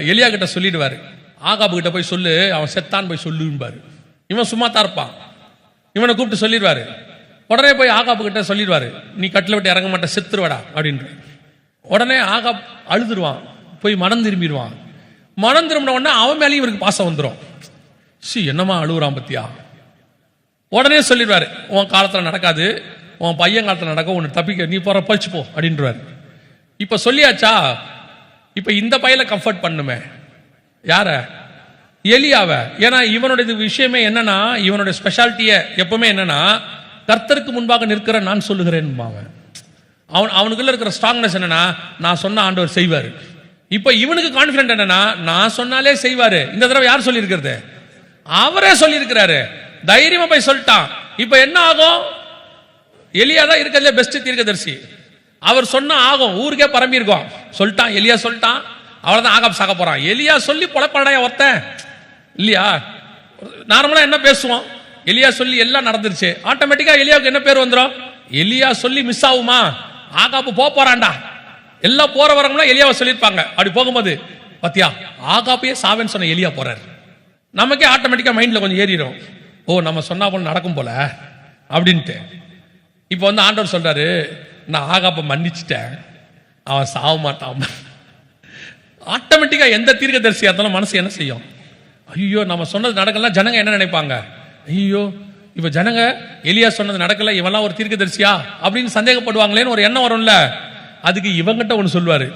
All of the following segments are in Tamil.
எலியா கிட்ட சொல்லிடுவாரு. ஆகாபு கிட்ட போய் சொல்லு அவன் செத்தான் போய் சொல்லும்பாரு. இவன் சும்மா தான் இருப்பான். இவனை கூப்பிட்டு சொல்லிடுவாரு. உடனே போய் ஆகாபு கிட்ட சொல்லிடுவாரு நீ கட்டில் விட்டு இறங்க மாட்ட செத்துருவடா அப்படின்ற உடனே ஆகாப் அழுதுருவான். போய் மனம் திரும்பிடுவான். மனம் திரும்பின உடனே அவன் மேலேயும் இவருக்கு பாசம் வந்துடும் சி என்னம்மா அழுகுறான் பத்தியா? உடனே சொல்லிடுவாரு உன் காலத்தில் நடக்காது உன் பையன் காலத்தில் நடக்க உன்னை தப்பிக்க நீ போற பழிச்சு போ அப்படின்றவாரு இப்போ சொல்லியாச்சா? இப்போ இந்த பையில கம்ஃபர்ட் பண்ணுமே. யார? எலியாவ. ஏன்னா இவனுடைய இது விஷயமே என்னன்னா இவனுடைய ஸ்பெஷாலிட்டிய எப்பவுமே என்னன்னா கர்த்தருக்கு முன்பாக நிற்கிற நான் சொல்லுகிறேன் அவன். அவன் அவனுக்குள்ள இருக்கிற ஸ்ட்ராங்னஸ் என்னன்னா நான் சொன்ன ஆண்டவர் செய்வார். இப்போ இவனுக்கு கான்ஃபிடென்ட் என்னன்னா நான் சொன்னாலே செய்வாரு. இந்த தடவை யார் சொல்லியிருக்கிறது? அவரே சொல்லியிருக்கிறாரு. தைரியமா போய் சொல்லிட்டான். இப்போ என்ன ஆகும்? எலியா தான் இருக்கிறதுல பெஸ்ட் தீர்க்கதரிசி. அவர் சொன்ன ஆகும் ஊருக்கே பரம்பி இருக்கும் சொல்லிட்டான் எலியா சொல்லிட்டான். அவ்வளவுதான் ஆகாப் சாக போறான். எலியா சொல்லி பொழப்படையா ஒருத்தன். இல்லையா? நார்மலா என்ன பேசுவோம்? எலியா சொல்லி எல்லாம் நடந்துருச்சு. ஆட்டோமேட்டிக்கா எலியாவுக்கு என்ன பேர் வந்துடும் எலியா சொல்லி மிஸ் ஆகுமா? ஆகாப்பு போக போறான்டா. எல்லாம் போற வரவங்களாம் எலியாவை சொல்லியிருப்பாங்க. அப்படி போகும்போது பத்தியா ஆகாப்பையே சாவேன்னு சொன்ன எலியா போறாரு. நமக்கே ஆட்டோமேட்டிக்கா மைண்ட்ல கொஞ்சம் ஏறிடும் ஓ நம்ம சொன்னா போல நடக்கும் போல. அப்படின்ட்டு. இப்போ வந்து ஆண்டவர் சொல்றாரு நான் ஆகாப்ப மன்னிச்சிட்டேன். அவன் சாக மாட்டான். ஆட்டோமேட்டிக்கா எந்த தீர்க்கதரிசியாக இருந்தாலும் மனசு என்ன செய்யும்? ஐயோ நம்ம சொன்னது நடக்கல ஜனங்க என்ன நினைப்பாங்க? ஐயோ இப்ப ஜனங்க எலியா சொன்னது நடக்கல இவெல்லாம் ஒரு தீர்க்கதரிசியா? அப்படின்னு சந்தேகப்படுவாங்களேன்னு ஒரு எண்ணம் வரும்ல. அதுக்கு இவங்கிட்ட ஒன்று சொல்லுவார்.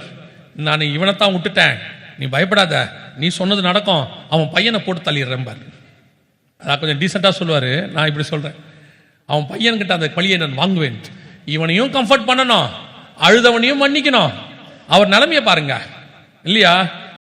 நான் இவனைத்தான் விட்டுட்டேன். நீ பயப்படாத. நீ சொன்னது நடக்கும். அவன் பையனை போட்டு தள்ளிடுறேன் பாரு. அதான் கொஞ்சம் டீசெண்டாக சொல்லுவார். நான் இப்படி சொல்கிறேன் அவன் பையன்கிட்ட அந்த பழியை நான் வாங்குவேன். இவனையும் கம்ஃபர்ட் பண்ணணும். அழுதவனையும் மன்னிக்கணும். அவர் நிலைமையை பாருங்க. இல்லையா?